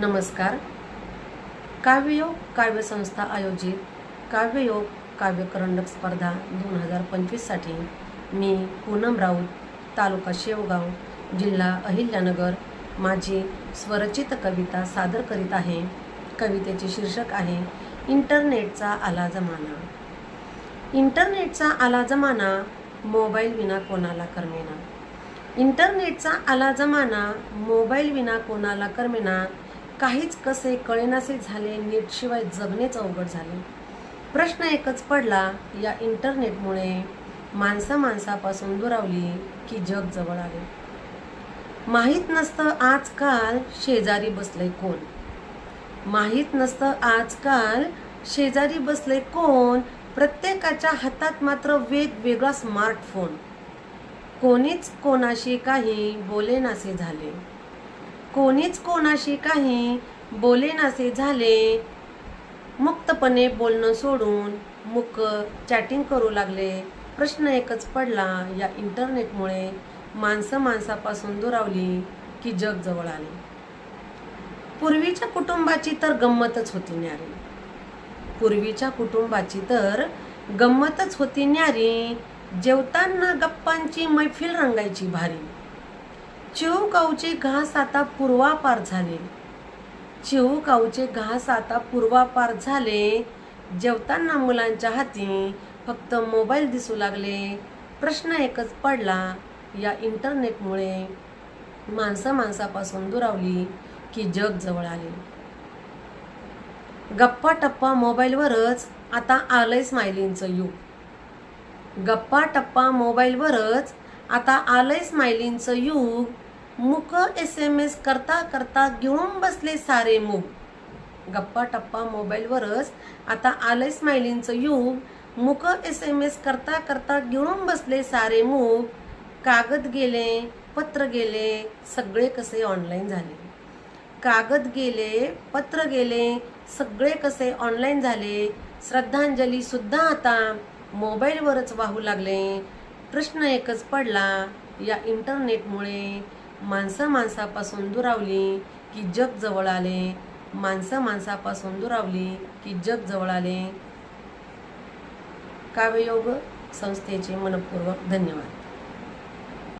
नमस्कार. काव्ययोग काव्यसंस्था आयोजित काव्ययोग काव्यकरंडक स्पर्धा दोन हजार पंचवीससाठी मी पूनम राऊत तालुका शेवगाव जिल्हा अहिल्यानगर माझी स्वरचित कविता सादर करीत आहे. कवितेचे शीर्षक आहे इंटरनेटचा आला जमाना. इंटरनेटचा आला जमाना मोबाईल विना कोणाला करमेना. इंटरनेटचा आला जमाना मोबाईल विना कोणाला करमेना काहीच कसे कळेनासे झाले नेटशिवाय जगणेच अवघड झाले. प्रश्न एकच पडला या इंटरनेटमुळे माणसा माणसापासून दुरावली की जग जवळ आले. माहीत नसतं आजकाल शेजारी बसले कोण. माहीत नसतं आजकाल शेजारी बसले कोण प्रत्येकाच्या हातात मात्र वेगवेगळा स्मार्टफोन. कोणीच कोणाशी काही बोलेनासे झाले. कोणीच कोणाशी काही बोलेनासे झाले. मुक्तपणे बोलणं सोडून मुक चॅटिंग करू लागले. प्रश्न एकच पडला या इंटरनेटमुळे. माणसं माणसापासून दुरावली की जग जवळ आले. पूर्वीच्या कुटुंबाची तर गंमतच होती न्यारी. पूर्वीच्या कुटुंबाची तर गंमतच होती न्यारी. जेवताना गप्पांची मैफिल रंगायची भारी. चिऊकाऊचे घास आता पूर्वापार झाले. चिऊकाऊचे घास आता पूर्वापार झाले. जेवताना मुलांच्या हाती फक्त मोबाईल दिसू लागले. प्रश्न एकच पडला या इंटरनेटमुळे. माणसं माणसापासून दुरावली की जग जवळ आले. गप्पा टप्पा मोबाईलवरच आता आलंय स्मायलींचं युग. गप्पा टप्पा मोबाईलवरच आता आलंय स्माइलींचं युग. मुक एस एम एस करता करता घेऊन बसले सारे मूग गप्पा टप्पा मोबाईलवरच आता आलंय स्माइलींचं युग. मुक एस एम एस करता करता घेऊन बसले सारे मूग कागद गेले पत्र गेले सगळे कसे ऑनलाईन झाले? कागद गेले पत्र गेले सगळे कसे ऑनलाईन झाले? श्रद्धांजलीसुद्धा आता मोबाईलवरच वाहू लागले. प्रश्न एकच पडला या इंटरनेटमुळे माणसं माणसापासून दुरावली की जग जवळ आले. माणसं माणसापासून दुरावली की जग जवळ आले. काव्ययोग संस्थेचे मनपूर्वक धन्यवाद.